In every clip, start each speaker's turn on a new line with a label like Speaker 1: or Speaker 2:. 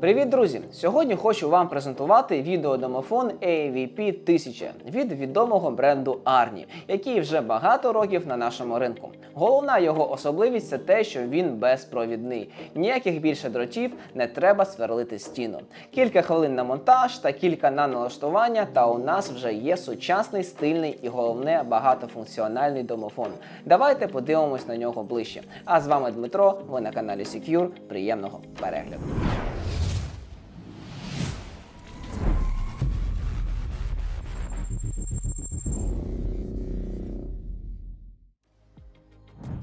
Speaker 1: Привіт, друзі! Сьогодні хочу вам презентувати відеодомофон AVP 1000 від відомого бренду Arni, який вже багато років на нашому ринку. Головна його особливість це те, що він безпровідний. Ніяких більше дротів не треба сверлити стіну. Кілька хвилин на монтаж та кілька на налаштування, та у нас вже є сучасний, стильний і головне багатофункціональний домофон. Давайте подивимось на нього ближче. А з вами Дмитро. Ви на каналі Secure. Приємного перегляду.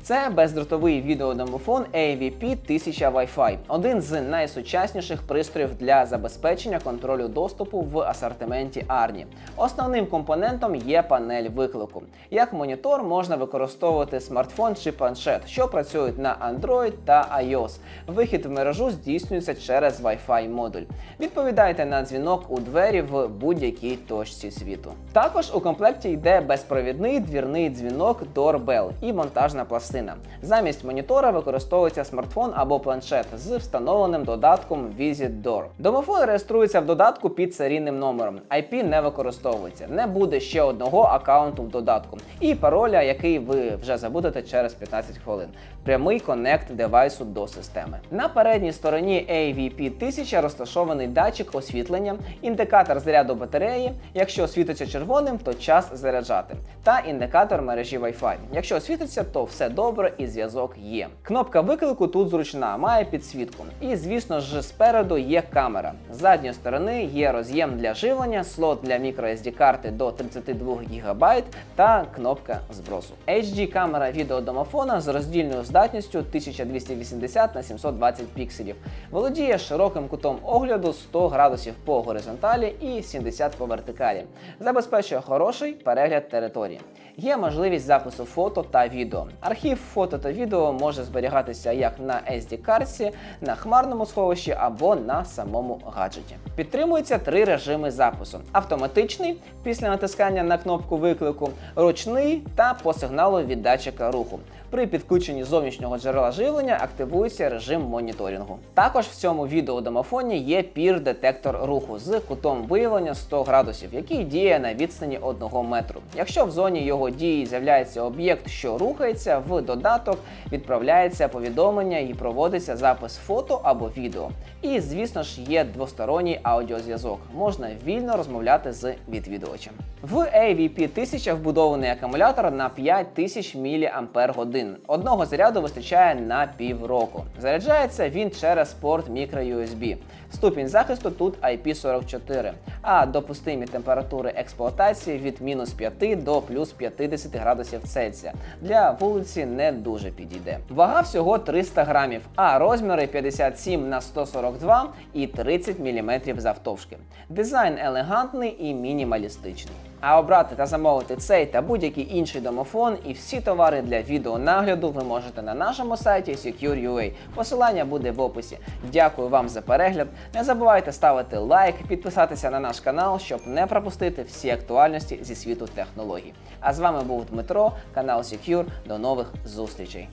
Speaker 1: Це бездротовий відеодомофон AVP 1000 Wi-Fi, один з найсучасніших пристроїв для забезпечення контролю доступу в асортименті Arni. Основним компонентом є панель виклику. Як монітор можна використовувати смартфон чи планшет, що працюють на Android та iOS. Вихід в мережу здійснюється через Wi-Fi модуль. Відповідайте на дзвінок у двері в будь-якій точці світу. Також у комплекті йде безпровідний двірний дзвінок Doorbell і монтажна пластина. Замість монітора використовується смартфон або планшет з встановленим додатком Visit Door. Домофон реєструється в додатку під серійним номером. IP не використовується, не буде ще одного аккаунту в додатку і пароля, який ви вже забудете через 15 хвилин. Прямий коннект девайсу до системи. На передній стороні AVP 1000 розташований датчик освітлення, індикатор заряду батареї. Якщо світиться червоним, то час заряджати. Та індикатор мережі Wi-Fi. Якщо світиться, то все добре і зв'язок є. Кнопка виклику тут зручна, має підсвітку. І, звісно ж, спереду є камера. З задньої сторони є роз'єм для живлення, слот для microSD карти до 32 ГБ та кнопка збросу. HD камера відеодомофона з роздільною здатністю 1280 на 720 пікселів. Володіє широким кутом огляду 100 градусів по горизонталі і 70 по вертикалі. Забезпечує хороший перегляд території. Є можливість запису фото та відео. Архів фото та відео може зберігатися як на SD-картці, на хмарному сховищі або на самому гаджеті. Підтримується три режими запису: автоматичний після натискання на кнопку виклику, ручний та по сигналу від датчика руху. При підключенні зовнішнього джерела живлення активується режим моніторингу. Також в цьому відеодомофоні є пір-детектор руху з кутом виявлення 100 градусів, який діє на відстані 1 метру. Якщо в зоні його дії з'являється об'єкт, що рухається, в додаток відправляється повідомлення і проводиться запис фото або відео. І, звісно ж, є двосторонній аудіозв'язок. Можна вільно розмовляти з відвідувачем. В AVP 1000 вбудований акумулятор на 5000 мАч. Одного заряду вистачає на півроку. Заряджається він через порт microUSB. Ступінь захисту тут IP44, а допустимі температури експлуатації від мінус 5 до плюс 50 градусів Цельсія. Для вулиці не дуже підійде. Вага всього 300 грамів, а розміри 57 на 142 і 30 мм завтовшки. Дизайн елегантний і мінімалістичний. А обрати та замовити цей та будь-який інший домофон і всі товари для відеонагляду ви можете на нашому сайті Secure.ua. Посилання буде в описі. Дякую вам за перегляд. Не забувайте ставити лайк, підписатися на наш канал, щоб не пропустити всі актуальності зі світу технологій. А з вами був Дмитро, канал Secure. До нових зустрічей.